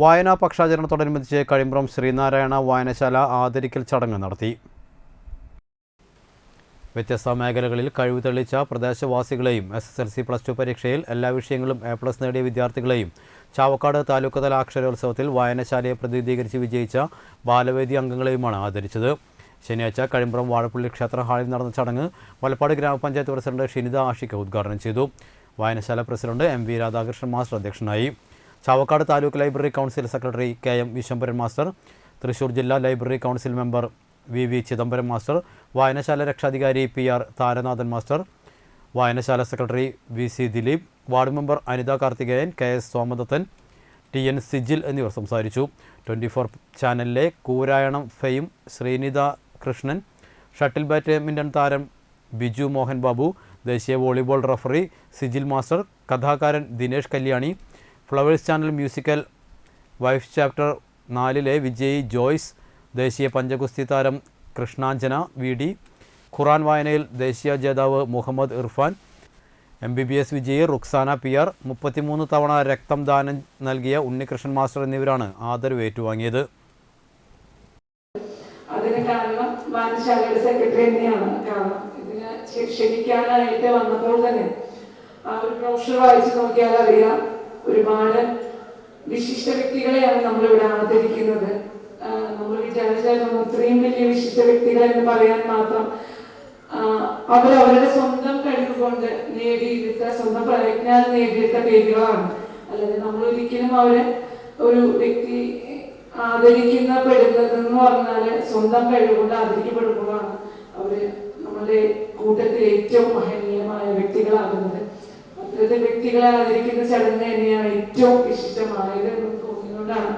വായനാ പക്ഷാചരണത്തോടനുബന്ധിച്ച് കഴിമ്പ്രം ശ്രീനാരായണ വായനശാല ആദരിക്കൽ ചടങ്ങ് നടത്തി. വ്യത്യസ്ത മേഖലകളിൽ കഴിവ് തെളിയിച്ച പ്രദേശവാസികളെയും S S L C plus two പരീക്ഷയിൽ എല്ലാ വിഷയങ്ങളും എ പ്ലസ് നേടിയ വിദ്യാർത്ഥികളെയും ചാവക്കാട് താലൂക്ക് തല അക്ഷരോത്സവത്തിൽ വായനശാലയെ പ്രതിനിധീകരിച്ച് വിജയിച്ച ബാലവേദി അംഗങ്ങളെയുമാണ് ആദരിച്ചത്. ശനിയാഴ്ച കഴിമ്പ്രം വാഴപ്പള്ളി ക്ഷേത്ര ഹാളിൽ നടന്ന ചടങ്ങ് വലപ്പാട് ഗ്രാമപഞ്ചായത്ത് പ്രസിഡന്റ് ഷിനിത ആഷിക ഉദ്ഘാടനം ചെയ്തു. വായനശാല president M V Radhakrishnan master അധ്യക്ഷനായി. Chavakkad taluk library council secretary K M Vishambaran master Thrissur ജില്ലാ library council member V V Chidambaram master വായനശാല രക്ഷാധികാരി പി ആർ താരനാഥൻ മാസ്റ്റർ വായനശാല secretary V C Dileep ward member Anitha Karthikeyan K S Somadathan T N Sijil എന്നിവർ സംസാരിച്ചു. Twenty four ചാനലിലെ Koorayanam fame Sreenitha Krishnan shuttle badminton താരം ബിജു മോഹൻ ബാബു ദേശീയ volleyball referee Sijil master കഥാകാരൻ Dinesh Kalyani Flowers channel musical wife chapter നാലിലെ Vijay Joyce ദേശീയ പഞ്ചഗുസ്തി താരം Krishnanjana V D ഖുറാൻ വായനയിൽ ദേശീയ ജേതാവ് Muhammad Irfan M B B S വിജയി റുക്സാന പി ആർ മുപ്പത്തിമൂന്ന് തവണ രക്തം ദാനം നൽകിയ ഉണ്ണികൃഷ്ണൻ മാസ്റ്റർ എന്നിവരാണ് ആദരവ് ഏറ്റുവാങ്ങിയത്. അതിന് സെക്രട്ടറി കാരണം വന്നപ്പോൾ തന്നെ ആ ഒരു ബ്രോഷർ വായിച്ചു നോക്കിയാൽ അറിയാം ഒരുപാട് വിശിഷ്ട വ്യക്തികളെയാണ് നമ്മൾ ഇവിടെ ആദരിക്കുന്നത് നമ്മൾ വിചാരിച്ചാൽ നമ്മൾ ഇത്രയും വലിയ വിശിഷ്ട വ്യക്തികൾ എന്ന് പറയാൻ മാത്രം അവർ അവരുടെ സ്വന്തം കഴിവ് കൊണ്ട് നേടിയെടുത്ത സ്വന്തം പ്രയത്നാൽ നേടിയെടുത്ത പേരുകളാണ്. അല്ലാതെ നമ്മൾ ഒരിക്കലും അവരെ ഒരു വ്യക്തി ആദരിക്കുന്ന പെടുന്നതെന്ന് പറഞ്ഞാൽ സ്വന്തം കഴിവുകൊണ്ട് ആദരിക്കപ്പെടുമ്പോഴാണ് അവർ നമ്മളുടെ കൂട്ടത്തിൽ ഏറ്റവും മഹനീയമായ വ്യക്തികളാകുന്നത്. ജീവിതത്തിൽ വ്യക്തികളെ ആദരിക്കുന്ന ചടങ്ങ് തന്നെയാണ് ഏറ്റവും വിശിഷ്ടമായത് എന്ന് തോന്നിയതുകൊണ്ടാണ്